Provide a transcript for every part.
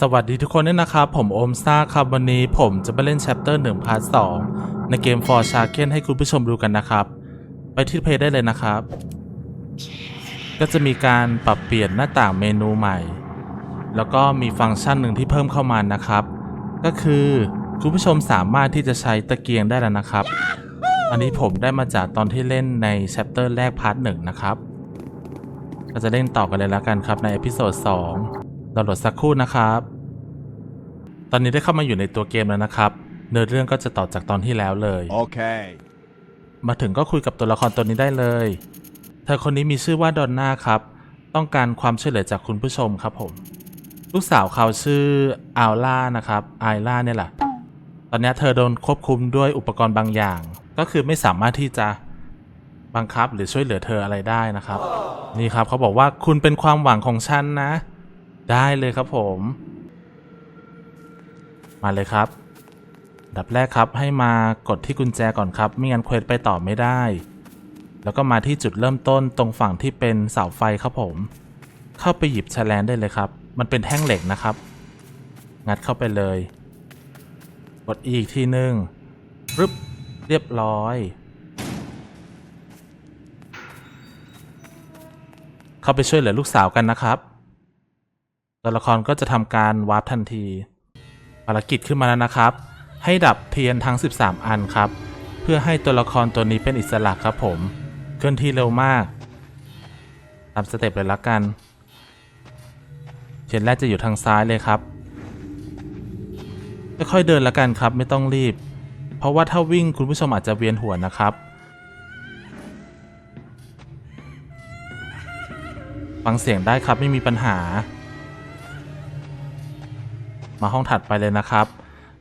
สวัสดีทุกคนด้วยนะครับ ผมโอมซ่าครับวันนี้ผมจะมาเล่น Chapter 1พาร์ท2ในเกม For s h a r k e n ให้คุณผู้ชมดูกันนะครับ ไปที่เพจได้เลยนะครับ ก็จะมีการปรับเปลี่ยนหน้าต่างเมนูใหม่ แล้วก็มีฟังก์ชันหนึ่งที่เพิ่มเข้ามานะครับ ก็คือคุณผู้ชมสามารถที่จะใช้ตะเกียงได้แล้วนะครับ อันนี้ผมได้มาจากตอนที่เล่นใน Chapter แรกพาร์ท1นะครับเราจะเล่นต่อกันเลยแล้วกันครับในเอพิโซด2 เราโหลดสักครู่นะครับ ตอนนี้ได้เข้ามาอยู่ในตัวเกมแล้วนะครับ เนื้อเรื่องก็จะต่อจากตอนที่แล้วเลย Okay. มาถึงก็คุยกับตัวละครตัวนี้ได้เลย เธอคนนี้มีชื่อว่าดอนน่าครับ ต้องการความช่วยเหลือจากคุณผู้ชมครับผม ลูกสาวเขาชื่ออัลล่านะครับไอล่าเนี่ยแหละ ตอนนี้เธอโดนควบคุมด้วยอุปกรณ์บางอย่าง ก็คือไม่สามารถที่จะบังคับหรือช่วยเหลือเธออะไรได้นะครับ นี่ครับเขาบอกว่าคุณเป็นความหวังของฉันนะ ได้เลยครับผม มาเลยครับดับแรกครับให้มากดที่กุญแจก่อนครับ ไม่งั้นเควสไปต่อไม่ได้ แล้วก็มาที่จุดเริ่มต้นตรงฝั่งที่เป็นเสาไฟครับผม เข้าไปหยิบแฉลนได้เลยครับ มันเป็นแท่งเหล็กนะครับ งัดเข้าไปเลย กดอีกทีนึงปึ๊บเรียบร้อย เข้าไปช่วยเหลือลูกสาวกันนะครับ ตัวละครก็จะทำการวาร์ปทันที ภารกิจขึ้นมาแล้วนะครับ ให้ดับเทียนทั้ง 13 อันครับ เพื่อให้ตัวละครตัวนี้เป็นอิสระครับผม เคลื่อนที่เร็วมากตามสเต็ปเลยละกัน เทียนแรกจะอยู่ทางซ้ายเลยครับค่อยๆเดินละกันครับ ไม่ต้องรีบ เพราะว่าถ้าวิ่งคุณผู้ชมอาจจะเวียนหัวนะครับ ฟังเสียงได้ครับไม่มีปัญหา มาห้องถัดไปเลยนะครับ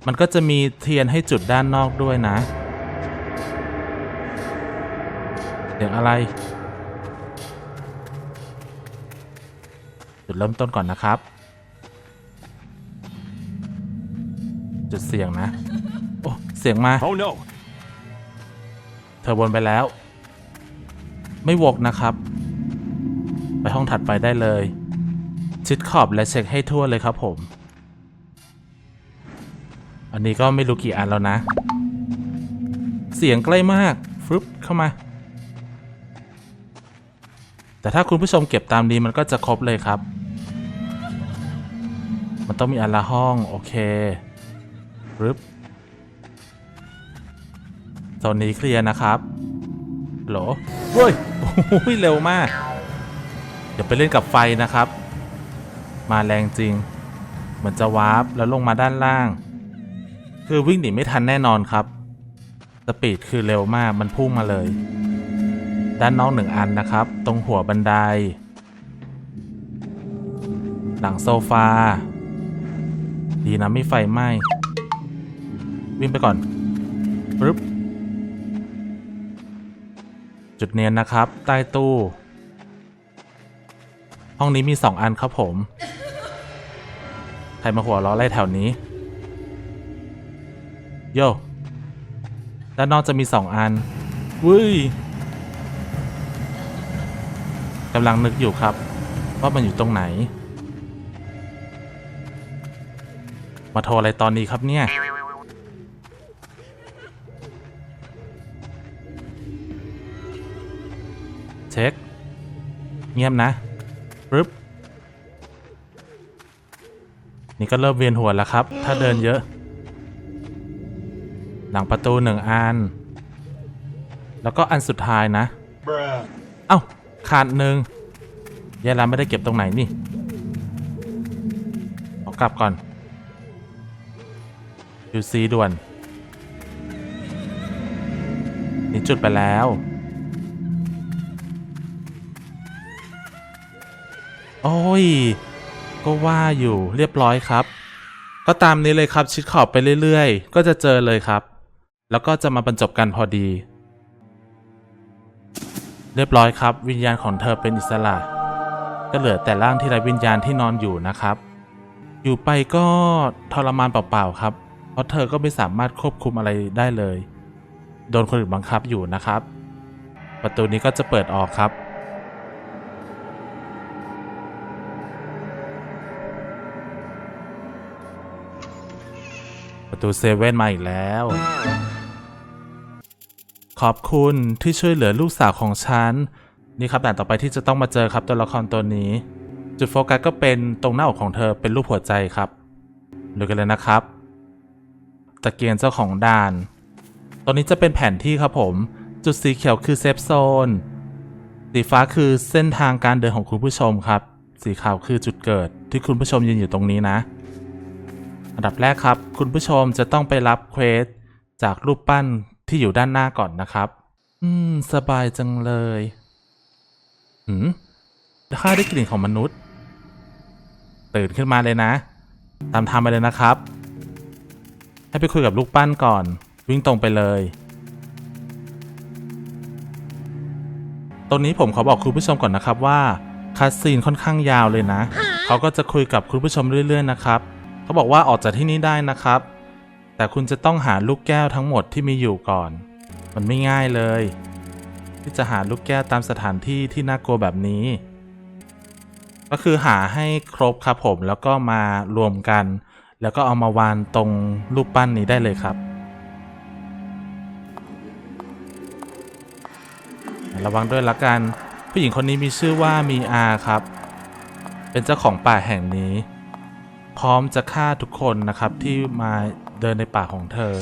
มันก็จะมีเทียนให้จุดด้านนอกด้วยนะเสียงอะไร จุดเริ่มต้นก่อนนะครับ จุดเสียงนะ โอ้ เสียงมา Oh no. เธอวนไปแล้ว ไม่วกนะครับ ไปห้องถัดไปได้เลย ชิดขอบและเช็คให้ทั่วเลยครับผม อันนี้ก็ไม่รู้กี่อันแล้วนะ เสียงใกล้มากฟึบเข้ามา แต่ถ้าคุณผู้ชมเก็บตามนี้มันก็จะครบเลยครับ มันต้องมีอันละห้องโอเคฟึบโซนนี้เคลียร์นะครับโหลเฮ้ยโอ้ยเร็วมาก เดี๋ยวไปเล่นกับไฟนะครับ มาแรงจริง เหมือนจะวาร์ปแล้วลงมาด้านล่าง คือวิ่งหนีไม่ทันแน่นอนครับ สปีดคือเร็วมากมันพุ่งมาเลย ด้านนอกหนึ่งอันนะครับ ตรงหัวบันได หลังโซฟา ดีนะไม่ไฟไหม้ วิ่งไปก่อนปึ๊บจุดเนียนนะครับ ใต้ตู้ ห้องนี้มีสองอันครับผม ใครมาหัวล้อไล่แถวนี้ โยด้านนอกจะมีสองอันวุ้ยกำลังนึกอยู่ครับ ว่ามันอยู่ตรงไหน มาโทรอะไรตอนนี้ครับเนี่ยเช็ค เงียบนะปึ๊บนี่ก็เริ่มเวียนหัวแล้วครับ ถ้าเดินเยอะ หลังประตูหนึ่งอัน แล้วก็อันสุดท้ายนะ Bruh. เอ้า ขาดหนึ่งยายลาไม่ได้เก็บตรงไหนนี่ขอกลับก่อนดูซีด่วน นี่จุดไปแล้ว โอ้ย ก็ว่าอยู่เรียบร้อยครับ ก็ตามนี้เลยครับ ชิดขอบไปเรื่อยๆ ก็จะเจอเลยครับ แล้วก็จะมาบรรจบกันพอดี เรียบร้อยครับ วิญญาณของเธอเป็นอิสระ ก็เหลือแต่ร่างที่ไร้วิญญาณที่นอนอยู่นะครับ อยู่ไปก็ทรมานเปล่าๆครับ เพราะเธอก็ไม่สามารถควบคุมอะไรได้เลย โดนคนอื่นบังคับอยู่นะครับ ประตูนี้ก็จะเปิดออกครับประตูเซเว่นมาอีกแล้ว ขอบคุณที่ช่วยเหลือลูกสาวของฉัน นี่ครับด่านต่อไปที่จะต้องมาเจอครับตัวละครตัวนี้ จุดโฟกัสก็เป็นตรงหน้าอกของเธอเป็นรูปหัวใจครับดูกันเลยนะครับ ตะเกียงเจ้าของด่านตรงนี้จะเป็นแผนที่ครับผม จุดสีเขียวคือเซฟโซน สีฟ้าคือเส้นทางการเดินของคุณผู้ชมครับ สีขาวคือจุดเกิดที่คุณผู้ชมยืนอยู่ตรงนี้นะ อันดับแรกครับ คุณผู้ชมจะต้องไปรับเควสจากรูปปั้น ที่อยู่ด้านหน้าก่อนนะครับ อืม สบายจังเลย หืมข้าได้กลิ่นของมนุษย์ ตื่นขึ้นมาเลยนะ ตามทางไปเลยนะครับ ให้ไปคุยกับลูกปั้นก่อน วิ่งตรงไปเลย ตรงนี้ผมขอบอกคุณผู้ชมก่อนนะครับว่าคัสซีนค่อนข้างยาวเลยนะ เขาก็จะคุยกับคุณผู้ชมเรื่อย ๆ นะครับ เขาบอกว่าออกจากที่นี่ได้นะครับ แต่คุณจะต้องหาลูกแก้วทั้งหมดที่มีอยู่ก่อน มันไม่ง่ายเลย ที่จะหาลูกแก้วตามสถานที่ที่น่ากลัวแบบนี้ ก็คือหาให้ครบครับผมแล้วก็มารวมกัน แล้วก็เอามาวางตรงรูปปั้นนี้ได้เลยครับ ระวังด้วยละกัน ผู้หญิงคนนี้มีชื่อว่ามีอาครับ เป็นเจ้าของป่าแห่งนี้ พร้อมจะฆ่าทุกคนนะครับที่มา เดินในป่าของเธอ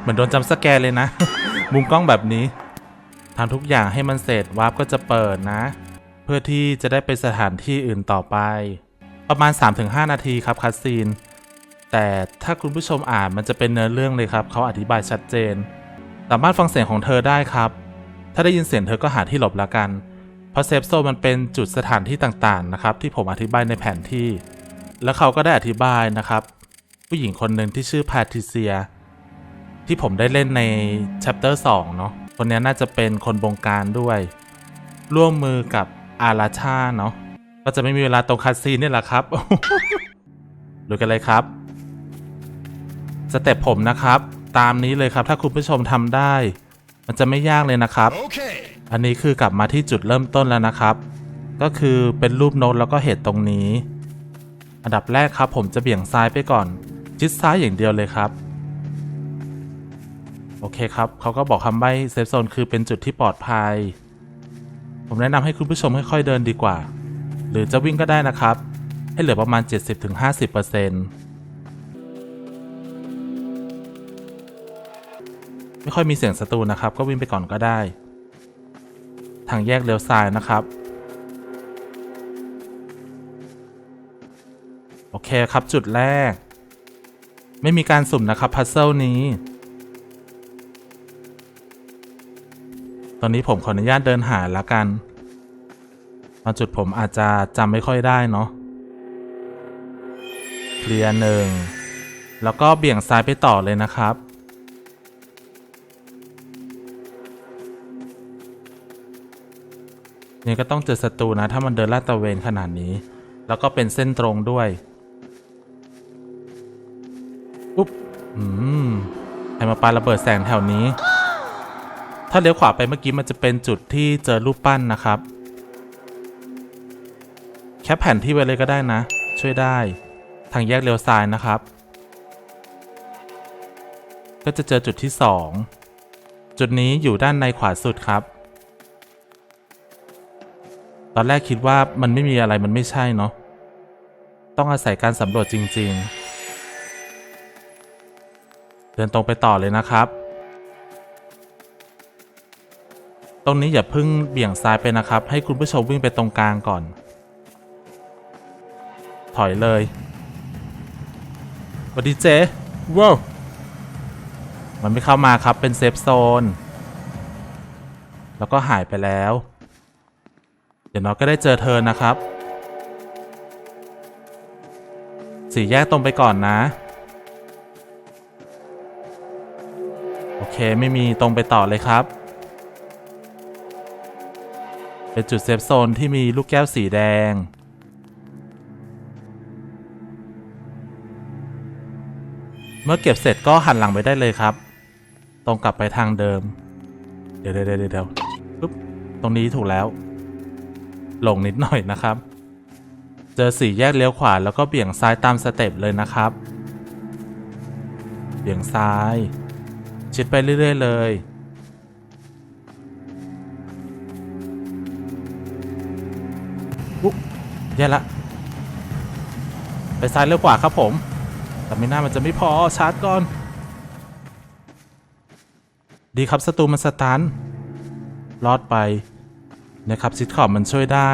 เหมือนโดนจำสแกนเลยนะ มุมกล้องแบบนี้ทำทุกอย่างให้มันเสร็จวาร์ปก็จะเปิดนะ เพื่อที่จะได้ไปสถานที่อื่นต่อไป ประมาณ 3-5 นาทีครับคัสซีน แต่ถ้าคุณผู้ชมอ่านมันจะเป็นเนื้อเรื่องเลยครับ เขาอธิบายชัดเจน สามารถฟังเสียงของเธอได้ครับ ถ้าได้ยินเสียงเธอก็หาที่หลบละกัน เพราะเซฟโซมันเป็นจุดสถานที่ต่างๆนะครับที่ผมอธิบายในแผนที่ แล้วเขาก็ได้อธิบายนะครับ ผู้หญิงคนหนึ่งที่ชื่อแพทริเซีย ที่ผมได้เล่นใน chapter 2 เนาะคนนี้น่าจะเป็นคนบงการด้วย ร่วมมือกับอาราชาเนาะก็จะไม่มีเวลาตรงคัสซีนนี่แหละครับดูกันเลยครับสเต็ปผมนะครับ ตามนี้เลยครับถ้าคุณผู้ชมทำได้ มันจะไม่ยากเลยนะครับ Okay. อันนี้คือกลับมาที่จุดเริ่มต้นแล้วนะครับ ก็คือเป็นรูปโน้ตแล้วก็เหตุตรงนี้ อันดับแรกครับ ผมจะเบี่ยงซ้ายไปก่อน ชิดซ้ายอย่างเดียวเลยครับ โอเคครับเขาก็บอกคำใบ้เซฟโซนคือเป็นจุดที่ปลอดภัย ผมแนะนำให้คุณผู้ชมค่อยๆเดินดีกว่า หรือจะวิ่งก็ได้นะครับ ให้เหลือประมาณ 70-50%ไม่ค่อยมีเสียงศัตรูนะครับ ก็วิ่งไปก่อนก็ได้ ทางแยกเลี้ยวซ้ายนะครับ โอเคครับจุดแรก ไม่มีการสุ่มนะครับพัซเซิลนี้ ตอนนี้ผมขออนุญาตเดินหาล้วกันบางจุดผมอาจจะจำไม่ค่อยได้เนาะเคลียร์หนึ่งแล้วก็เบี่ยงซ้ายไปต่อเลยนะครับ นี่ก็ต้องเจอศัตรูนะ ถ้ามันเดินลาดตระเวนขนาดนี้ แล้วก็เป็นเส้นตรงด้วย อืมใครมาปาระเบิดแสงแถวนี้ ถ้าเลี้ยวขวาไปเมื่อกี้มันจะเป็นจุดที่เจอรูปปั้นนะครับ แคปแผ่นที่ไว้เลยก็ได้นะ ช่วยได้ ทางแยกเลี้ยวซ้ายนะครับ ก็จะเจอจุดที่2จุดนี้อยู่ด้านในขวาสุดครับ ตอนแรกคิดว่ามันไม่มีอะไรมันไม่ใช่เนาะ ต้องอาศัยการสำรวจจริง ๆ ดินตรงไปต่อเลยนะครับ ตรงนี้อย่าเพิ่งเบี่ยงซ้ายไปนะครับ ให้คุณผู้ชมวิ่งไปตรงกลางก่อน ถอยเลยสวัสดีเจ๊ว้าวมันไม่เข้ามาครับเป็นเซฟโซน แล้วก็หายไปแล้ว เดี๋ยวน้อยก็ได้เจอเธอนะครับ สี่แยกตรงไปก่อนนะ เคไม่มีตรงไปต่อเลยครับ เป็นจุดเซฟโซนที่มีลูกแก้วสีแดง เมื่อเก็บเสร็จก็หันหลังไปได้เลยครับ ตรงกลับไปทางเดิม เดี๋ยวเดี๋ยวเดี๋ยวปึ๊บตรงนี้ถูกแล้ว หลงนิดหน่อยนะครับ เจอสี่แยกเลี้ยวขวาแล้วก็เบี่ยงซ้ายตามสเต็ปเลยนะครับ เบี่ยงซ้าย ชิดไปเรื่อย ๆ เลย อุ๊ยแย่ละ ไปซ้ายเร็วกว่าครับผม แต่ไม่น่ามันจะไม่พอ ชาร์จก่อน ดีครับศัตรูมันสตันรอดไปนะครับซิทคอมมันช่วยได้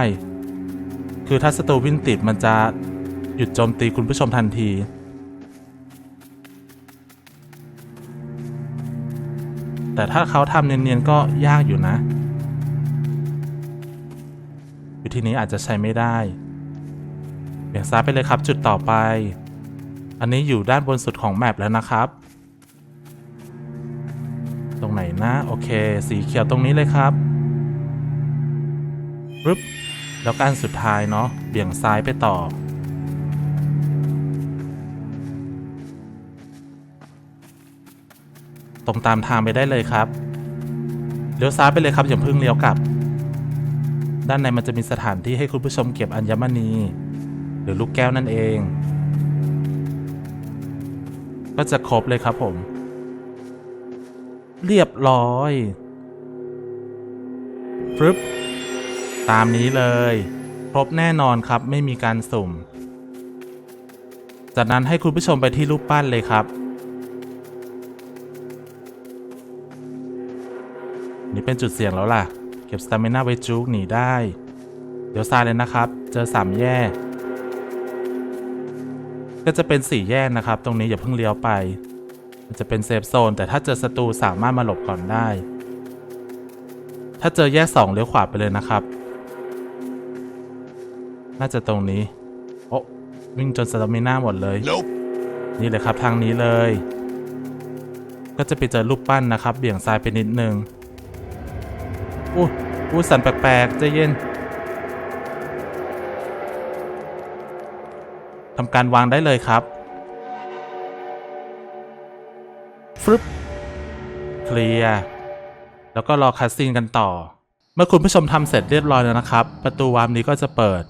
คือถ้าศัตรูวิ่งติดมันจะหยุดโจมตีคุณผู้ชมทันที แต่ถ้าเขาทำเนียนๆก็ยากอยู่นะ วิธีนี้อาจจะใช้ไม่ได้เบี่ยงซ้ายไปเลยครับจุดต่อไป อันนี้อยู่ด้านบนสุดของแมปแล้วนะครับ ตรงไหนนะ โอเค สีเขียวตรงนี้เลยครับปึ๊บแล้วก็อันสุดท้ายเนาะเบี่ยงซ้ายไปต่อ ตรงตามทางไปได้เลยครับเลี้ยวซ้ายไปเลยครับอย่าเพิ่งเลี้ยวกลับ ด้านในมันจะมีสถานที่ให้คุณผู้ชมเก็บอัญมณี หรือลูกแก้วนั่นเอง ก็จะครบเลยครับผม เรียบร้อยฟึบตามนี้เลย ครบแน่นอนครับไม่มีการสุ่ม จากนั้นให้คุณผู้ชมไปที่รูปปั้นเลยครับ นี่เป็นจุดเสี่ยงแล้วล่ะ เก็บสตามิน่าไว้จุกหนีได้ เดี๋ยวซ้ายเลยนะครับ เจอสามแยก ก็จะเป็นสี่แยกนะครับ ตรงนี้อย่าเพิ่งเลี้ยวไป มันจะเป็นเซฟโซน แต่ถ้าเจอศัตรูสามารถมาหลบก่อนได้ ถ้าเจอแยกสองเลี้ยวขวาไปเลยนะครับ น่าจะตรงนี้ โอ้วิ่งจนสตามิน่าหมดเลย Nope. นี่เลยครับทางนี้เลย ก็จะไปเจอรูปปั้นนะครับ เบี่ยงซ้ายไปนิดนึง อู้อู้สั่นแปลกๆใจเย็นทำการวางได้เลยครับฟรึบเคลียร์แล้วก็รอคัสซีนกันต่อ เมื่อคุณผู้ชมทำเสร็จเรียบร้อยแล้วนะครับ ประตูวาร์มนี้ก็จะเปิด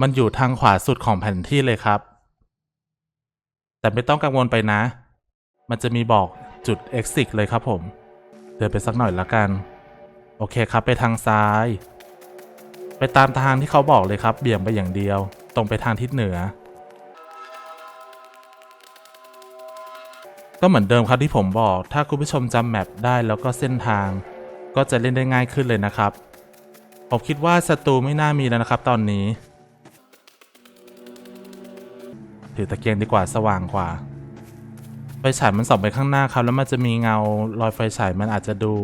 มันอยู่ทางขวาสุดของแผนที่เลยครับ แต่ไม่ต้องกังวลไปนะ มันจะมีบอกจุด exit เลยครับผม เดินไปสักหน่อยละกัน โอเคครับไปทางซ้าย ไปตามทางที่เขาบอกเลยครับ เบี่ยงไปอย่างเดียว ตรงไปทางทิศเหนือ ก็เหมือนเดิมครับที่ผมบอก ถ้าคุณผู้ชมจำแมปได้แล้วก็เส้นทาง ก็จะเล่นได้ง่ายขึ้นเลยนะครับ ผมคิดว่าศัตรูไม่น่ามีแล้วนะครับ ตอนนี้ ถือตะเกียงดีกว่าสว่างกว่า ไฟฉายมันส่องไปข้างหน้าครับ แล้วมันจะมีเงารอยไฟฉายมันอาจจะดู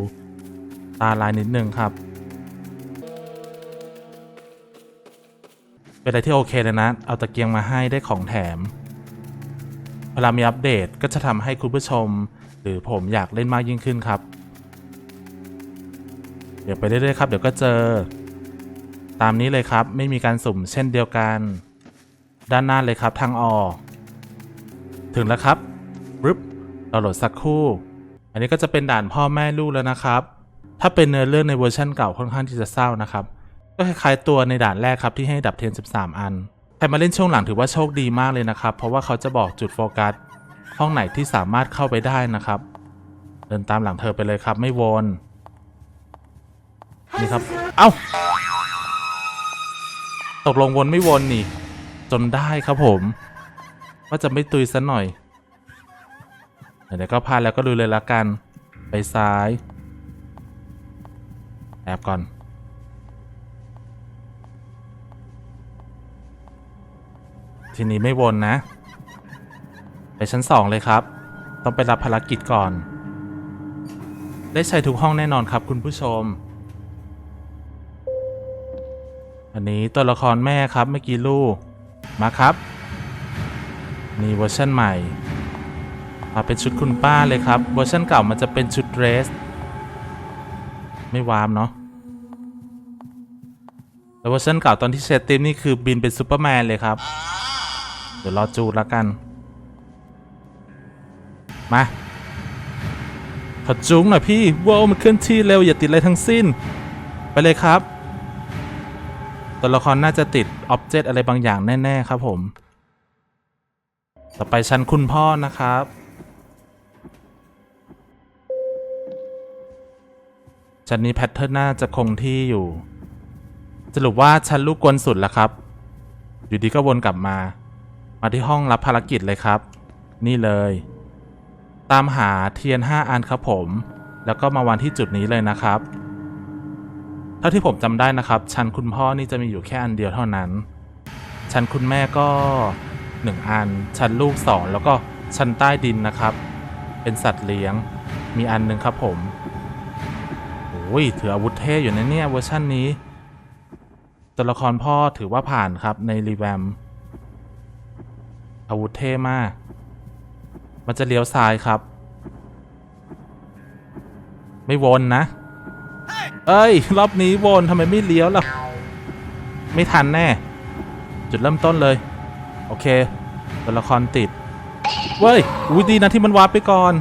ตาลายนิดนึงครับ เป็นอะไรที่โอเคเลยนะ เอาตะเกียงมาให้ได้ของแถม เวลามีอัปเดตก็จะทำให้คุณผู้ชม หรือผมอยากเล่นมากยิ่งขึ้นครับ เดี๋ยวไปเรื่อยๆครับ เดี๋ยวก็เจอ ตามนี้เลยครับ ไม่มีการสุ่มเช่นเดียวกัน ด้านหน้าเลยครับทางออก ถึงแล้วครับรึบเราโหลดสักครู่ อันนี้ก็จะเป็นด่านพ่อแม่ลูกแล้วนะครับ ถ้าเป็นเนื้อเรื่องในเวอร์ชันเก่าค่อนข้างที่จะเศร้านะครับ ก็คล้ายๆตัวในด่านแรกครับที่ให้ดับเทน13 อัน ใครมาเล่นช่วงหลังถือว่าโชคดีมากเลยนะครับ เพราะว่าเขาจะบอกจุดโฟกัส ห้องไหนที่สามารถเข้าไปได้นะครับ เดินตามหลังเธอไปเลยครับไม่วนนี่ครับ เอ้า ตกลงวนไม่วนนี่ จนได้ครับผม ว่าจะไม่ตุยซะหน่อย เดี๋ยวก็พาแล้วก็ดูเลยละกัน ไปซ้าย แอบก่อน ทีนี้ไม่วนนะ ไปชั้นสองเลยครับ ต้องไปรับภารกิจก่อน ได้ใช้ทุกห้องแน่นอนครับคุณผู้ชม อันนี้ตัวละครแม่ครับเมื่อกี้ลูก มาครับ นี่เวอร์ชันใหม่มาเป็นชุดคุณป้าเลยครับ เวอร์ชันเก่ามันจะเป็นชุดเดรส ไม่วามเนาะ แต่เวอร์ชันเก่าตอนที่เซตติมนี่คือบินเป็นซูเปอร์แมนเลยครับ เดี๋ยวรอจูดละกัน มาขอจุ้งหน่อยพี่ว้าวมันเคลื่อนที่เร็วอย่าติดอะไรทั้งสิ้น ไปเลยครับ ตัวละครน่าจะติดออบเจกต์อะไรบางอย่างแน่ ๆ ครับผม ต่อไปชั้นคุณพ่อนะครับชั้นนี้แพทเทิร์นน่าจะคงที่อยู่ สรุปว่าชั้นลูกกวนสุดแล้วครับ อยู่ดีก็วนกลับมา มาที่ห้องรับภารกิจเลยครับ นี่เลย ตามหาเทียน5อันครับผม แล้วก็มาวางที่จุดนี้เลยนะครับ เท่าที่ผมจำได้นะครับ ชั้นคุณพ่อนี่จะมีอยู่แค่อันเดียวเท่านั้น ชั้นคุณแม่ก็1อัน ชั้นลูก2แล้วก็ชั้นใต้ดินนะครับ เป็นสัตว์เลี้ยง มีอันหนึ่งครับผมโอ้ยถืออาวุธเท่อยู่นะเนี่ยเวอร์ชันนี้ ตัวละครพ่อถือว่าผ่านครับในรีแวมป์อาวุธเท่มาก มันจะเลี้ยวซ้ายครับ ไม่วนนะ เอ้ย รอบนี้วนทำไมไม่เลี้ยวล่ะ ไม่ทันแน่ จุดเริ่มต้นเลย โอเค ตัวละครติด เว้ย อุ้ยดีนะที่มันวาร์ปไปก่อน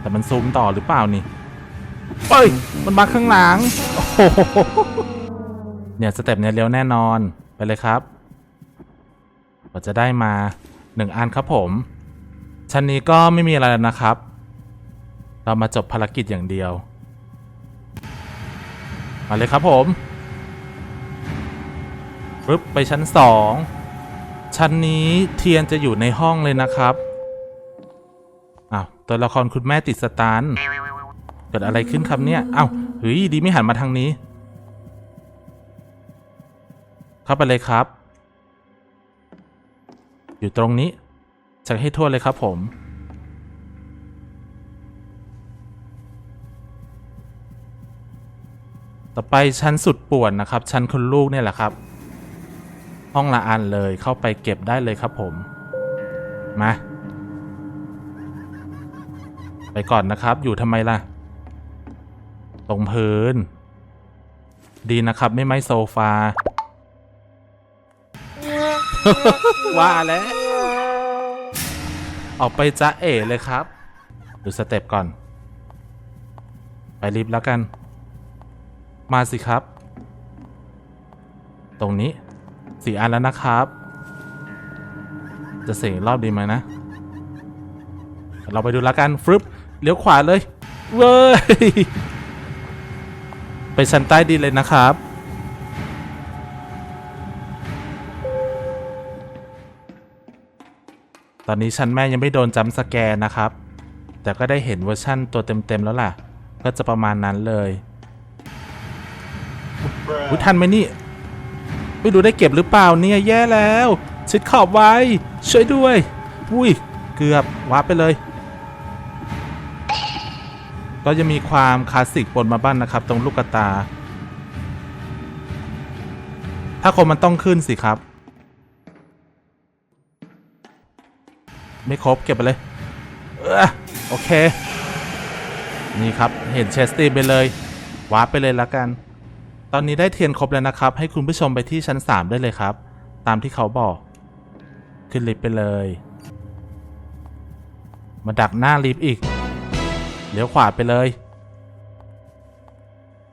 แต่มันซูมต่อหรือเปล่านี่เอ้ย มันมาข้างหลัง โอ้โห เนี่ยสเต็ปเนี่ยเลี้ยวแน่นอนไปเลยครับเราจะได้มาหนึ่งอันครับผม ชั้นนี้ก็ไม่มีอะไรแล้วนะครับ เรามาจบภารกิจอย่างเดียว มาเลยครับผมปึ๊บไปชั้นสองชั้นนี้เทียนจะอยู่ในห้องเลยนะครับอ้าวตัวละครคุณแม่ติดสตาร์นเกิดอะไรขึ้นครับเนี่ยอ้าวเฮ้ยดีไม่หันมาทางนี้ เข้าไปเลยครับ อยู่ตรงนี้เช็คให้ทั่วเลยครับผม ต่อไปชั้นสุดป่วนนะครับ ชั้นคุณลูกเนี่ยแหละครับ ห้องละอันเลยเข้าไปเก็บได้เลยครับผม มา ไปก่อนนะครับ อยู่ทำไมล่ะ ตรงพื้น ดีนะครับไม่ไม้โซฟา ว่าแล้ว ออกไปจ้าเอ๋เลยครับ ดูสเต็ปก่อน ไปรีบแล้วกัน มาสิครับ ตรงนี้สี่อันแล้วนะครับ จะเสียงรอบดีไหมนะ เราไปดูแล้วกันฟึบเลี้ยวขวาเลย เว้ย ไปชั้นใต้ดินเลยนะครับ ตอนนี้ชั้นแม่ยังไม่โดนจัมสแกนนะครับ แต่ก็ได้เห็นเวอร์ชั่นตัวเต็มๆแล้วล่ะ ก็จะประมาณนั้นเลยอุ้ยทันไหมนี่ ไม่รู้ได้เก็บหรือเปล่าเนี่ยแย่แล้วชิดขอบไว้ ช่วยด้วย อุ้ย เกือบวาร์ปไปเลย ก็จะมีความคลาสสิกปนมาบ้างนนะครับ ตรงลูกตา ถ้าคนมันต้องขึ้นสิครับ ไม่ครบเก็บไปเลยเออโอเค นี่ครับเห็นเชสตีไปเลยวาร์ปไปเลยละกัน ตอนนี้ได้เทียนครบแล้วนะครับ ให้คุณผู้ชมไปที่ชั้น 3 ได้เลยครับ ตามที่เขาบอก ขึ้นลิฟต์ไปเลย มาดักหน้าลิฟต์อีก เลี้ยวขวาไปเลย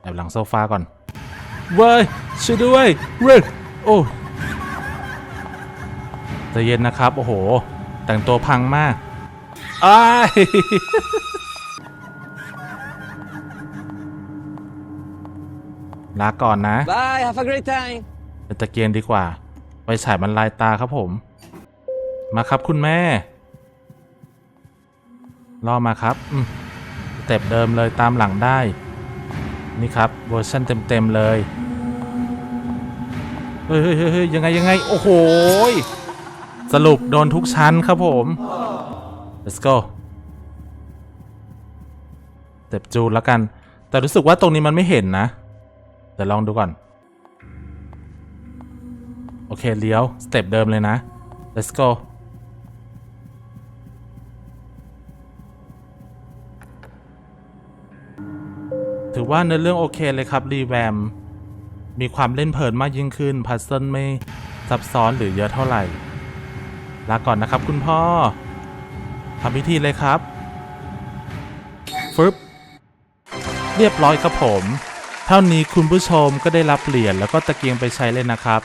แอบหลังโซฟาก่อน เว้ยช่วยด้วยเว้ยโอ้ใจเย็นนะครับ โอ้โห แต่งตัวพังมากอ้ายลาก่อนนะ Bye, have a great time. เป็นตะเกียงดีกว่าไปฉายมันลายตาครับผม มาครับคุณแม่รอมาครับอืมสเต็ปเดิมเลยตามหลังได้ นี่ครับเวอร์ชันเต็ม ๆ เลย เฮ้ยเฮ้ยเฮ้ยเฮ้ยยังไงยังไง โอ้โหย สรุปโดนทุกชั้นครับผม let's go เต็ปจูนแล้วกัน แต่รู้สึกว่าตรงนี้มันไม่เห็นนะเดี๋ยวลองดูก่อน โอเคเลี้ยว สเต็ปเดิมเลยนะ let's go ถือว่าเนื้อเรื่องโอเคเลยครับ รีแวม มีความเล่นเพลินมากยิ่งขึ้น พัซเซิลไม่ซับซ้อนหรือเยอะเท่าไหร่ ลาก่อนนะครับคุณพ่อทำพิธีเลยครับฟึบเรียบร้อยครับผม เท่านี้คุณผู้ชมก็ได้รับเหรียญแล้วก็ตะเกียงไปใช้เลยนะครับ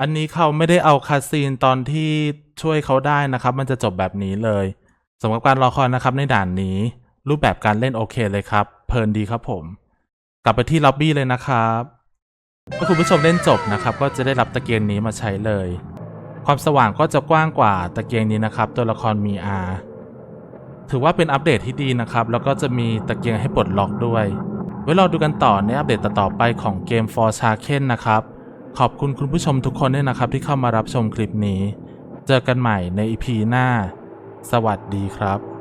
อันนี้เขาไม่ได้เอาคาซีนตอนที่ช่วยเขาได้นะครับ มันจะจบแบบนี้เลยสำหรับการรอคอยนะครับในด่านนี้ รูปแบบการเล่นโอเคเลยครับ เพลินดีครับผม กลับไปที่ล็อบบี้เลยนะครับเมื่อคุณผู้ชมเล่นจบนะครับ ก็จะได้รับตะเกียงนี้มาใช้เลย ความสว่างก็จะกว้างกว่าตะเกียงนี้นะครับ ตัวละครมี R ถือว่าเป็นอัปเดตที่ดีนะครับ แล้วก็จะมีตะเกียงให้ปลดล็อกด้วย ไว้รอดูกันต่อในอัปเดตต่อไปของเกม For s h a k e n นะครับ ขอบคุณคุณผู้ชมทุกคนด้วยนะครับที่เข้ามารับชมคลิปนี้ เจอกันใหม่ใน EP หน้า สวัสดีครับ